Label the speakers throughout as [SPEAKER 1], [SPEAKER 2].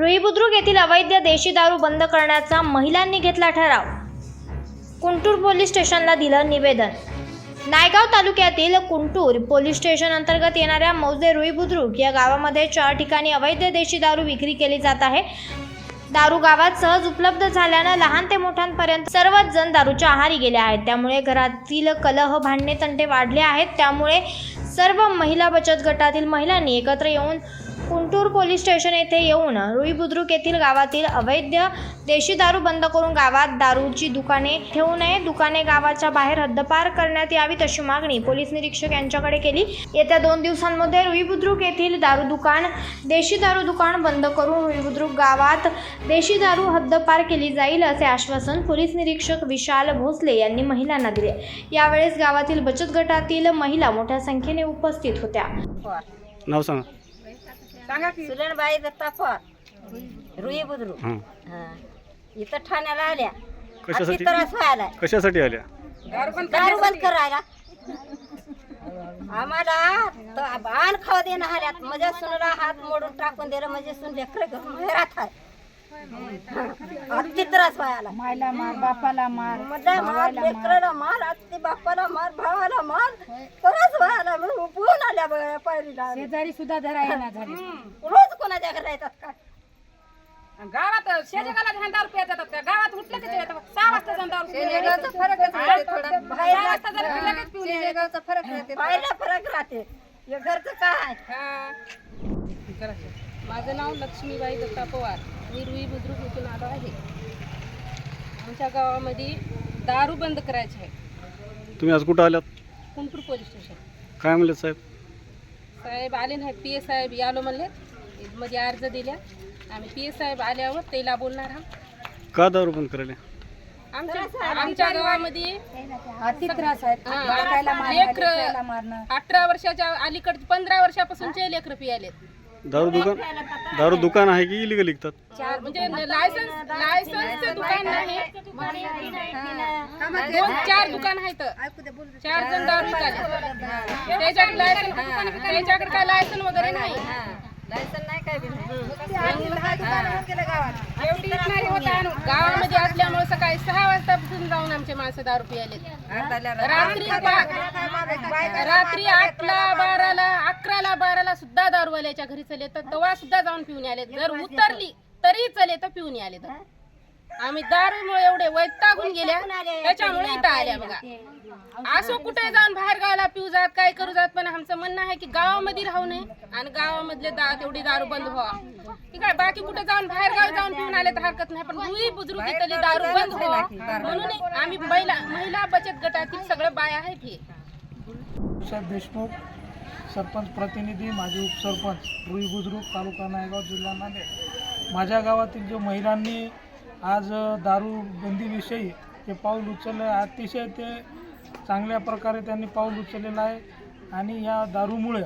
[SPEAKER 1] रुई बुद्रुक येथील अवैध देशी दारू बंद करण्याचा महिलांनी घेतला ठराव. कुंटूर पोलीस स्टेशनला दिलं निवेदन. नायगाव तालुक्यातील कुंटूर पोलीस स्टेशन अंतर्गत येणाऱ्या मौजे रुई बुद्रुक या गावामध्ये चार ठिकाणी अवैध देशी दारू विक्री केली जात आहे. दारू गावात सहज उपलब्ध झाल्यानं लहान ते मोठ्यांपर्यंत सर्वच जण दारूच्या आहारी गेले आहेत. त्यामुळे घरातील कलह भांडणे तंटे वाढले आहेत. त्यामुळे सर्व महिला बचत गटातील महिलांनी एकत्र येऊन कुंटूर पोलीस स्टेशन येथे येऊन रुई बुद्रुक येथील गावातील अवैध देशी दारू बंद करून गावात दारूची दुकाने ठेवू नये. दुकाने गावाच्या बाहेर हद्दपार करण्यात यावीत अशी मागणी पोलीस निरीक्षक यांच्याकडे केली. येत्या दोन दिवसांमध्ये रुई बुद्रुक येथील दारू दुकान देशी दारू दुकान बंद करून रुई बुद्रुक गावात देशी दारू हद्दपार केली जाईल असे आश्वासन पोलीस निरीक्षक विशाल भोसले यांनी महिलांना दिले. यावेळेस गावातील बचत गटातील महिला मोठ्या संख्येने उपस्थित होत्या.
[SPEAKER 2] नाव सांगा.
[SPEAKER 3] सुलनबाई दत्ता पवार रुई बुद्रू
[SPEAKER 2] हां.
[SPEAKER 3] हा. इथं ठाण्याला आल्या.
[SPEAKER 2] कशासाठी?
[SPEAKER 3] त्रास व्हायला.
[SPEAKER 2] कशासाठी आल्या?
[SPEAKER 3] दारू बंद करायला. आम्हाला त- आण खाऊ देणं आल्यात. माझ्या सुनला हात मोडून टाकून दिलं. म्हणजे सुन लेकर घरात आहे अति त्रास व्हायला.
[SPEAKER 4] मायला मार बापाला मार
[SPEAKER 3] माझ्या मार लेकराला मार बापाला मार भावाला मार. त्रास उभून आल्या बघा पायरीला
[SPEAKER 4] शेजारी सुद्धा धरा येणार झाली.
[SPEAKER 3] रोज कोणाच्या घरी येतात का
[SPEAKER 5] गावात शेजेगाला ध्यान दारू प्यायला जातात का? गावात उठलं की. सहा वाजता प्यायला
[SPEAKER 3] शेजेगावचा फरकच राहते थोडा.
[SPEAKER 5] सहा
[SPEAKER 3] बाहेर
[SPEAKER 5] वाजता जरा पिलं की पिऊन यायचं.
[SPEAKER 3] शेजेगावचा फरक राहते बाहेरला फरक राहते. हे घरचं काय
[SPEAKER 5] हा. माझं नाव लक्ष्मीबाई दत्ता पवार. मी रुई बुद्रुक इथून आलो आहे. आमच्या गावामध्ये दारू बंद करायची आहे.
[SPEAKER 2] तुम्ही आज कुठं आल्यात
[SPEAKER 5] कुंटूर पोलीस स्टेशन.
[SPEAKER 2] काय म्हणले साहेब?
[SPEAKER 5] साहेब आले नाही पी ए साहेब यालो म्हणले. मध्ये अर्ज दिल्या. आम्ही पी ए साहेब आल्यावर त्याला बोलणार आहोत.
[SPEAKER 2] का दारू बंद करायला?
[SPEAKER 5] आमच्या आमच्या गावामध्ये
[SPEAKER 4] अति त्रास आहेत
[SPEAKER 5] हा.
[SPEAKER 4] बाळकायला मारणं
[SPEAKER 5] लेकरं-
[SPEAKER 4] लेकराला मारणं
[SPEAKER 5] अठरा वर्षाच्या अलीकडे पंधरा वर्षापासूनचे लेकर पियालेत.
[SPEAKER 2] दारू दुकान दारू दुकान आहे की इलिगल विकतात?
[SPEAKER 5] चार म्हणजे लायसन्स लायसन्सचं दुकान नाही. दोन चार दुकान आहेत. चार जण दारू विकाले त्याच्याकडे लायसन त्याच्याकडे काय लायसन वगैरे नाही.
[SPEAKER 3] लायसन नाही काय बी
[SPEAKER 5] एवढी नाही होत आहे. गावामध्ये असल्यामुळे सकाळी सहा वाजतापासून जाऊन आमचे माणसं दारू पियाले रात्री बा- रात्री आठला बाराला अकराला बाराला सुद्धा दारूवाल्याच्या घरी चले तर तेव्हा सुद्धा जाऊन पिऊन आले जर उतरली तरी चले तर पिऊन आले तर आम्ही दारूमुळे एवढे वैतागून गेल्या. त्याच्यामुळे इथं आल्या बघा. असो कुठे जाऊन बाहेर गावाला पिऊ जात काय करू जात पण आमचं म्हणणं आहे की गावामध्ये राहू नये आणि गावामधले दा तेवढी दारू बंद व्हावा. ठीक आहे बाकी कुठे जाऊन बाहेर गावी जाऊन पिऊन आले तर हरकत नाही पण रुई बुजुर्ग इथली दारू बंद व्हावा. म्हणून आम्ही महिला महिला बचत गटातील सगळं बाया आहेत हे.
[SPEAKER 6] साहेब देशमुख सरपंच प्रतिनिधी माजी उपसरपंच रुई बुद्रुक तालुका नायगाव जिल्हा नांदेड. माझ्या गावातील जे महिलांनी आज दारूबंदीविषयी ते पाऊल उचललं आहे. अतिशय ते चांगल्या प्रकारे त्यांनी पाऊल उचललेलं आहे. आणि या दारूमुळे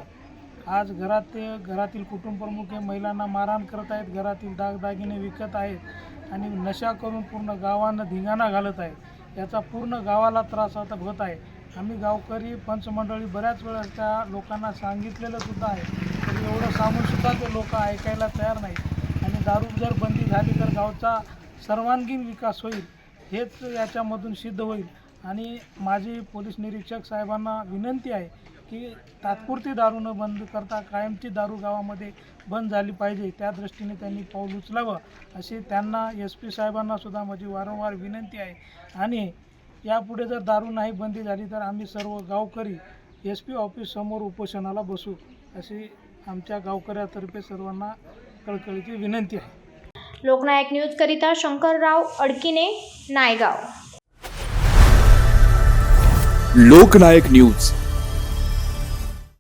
[SPEAKER 6] आज घरात ते घरातील कुटुंबप्रमुख हे महिलांना मारहाण करत आहेत. घरातील दागदागिने विकत आहेत. आणि नशा करून पूर्ण गावांना धिंगाणा घालत आहेत. याचा पूर्ण गावाला त्रास आता होत आहे. आम्ही गावकरी पंचमंडळी बऱ्याच वेळा त्या लोकांना सांगितलेलं सुद्धा आहे. तरी एवढं सांगूनसुद्धा ते लोक ऐकायला तयार नाहीत. आणि दारू जर बंदी झाली तर गावचा सर्वांगीण विकास होईल हेच याच्यामधून सिद्ध होईल. आणि माझी पोलीस निरीक्षक साहेबांना विनंती आहे की तात्पुरती दारू न बंद करता कायमची दारू गावामध्ये बंद झाली पाहिजे. त्या दृष्टीने त्यांनी पाऊल उचलावं अशी त्यांना एस पी साहेबांनासुद्धा माझी वारंवार विनंती आहे. आणि यापुढे जर दारू नाही बंदी झाली तर आम्ही सर्व गावकरी एस पी ऑफिससमोर उपोषणाला बसू अशी आमच्या गावकऱ्यातर्फे सर्वांना कळकळीची विनंती आहे.
[SPEAKER 1] लोकनायक न्यूज करिता शंकरराव अडकिने नायगाव.
[SPEAKER 7] लोकनायक न्यूज.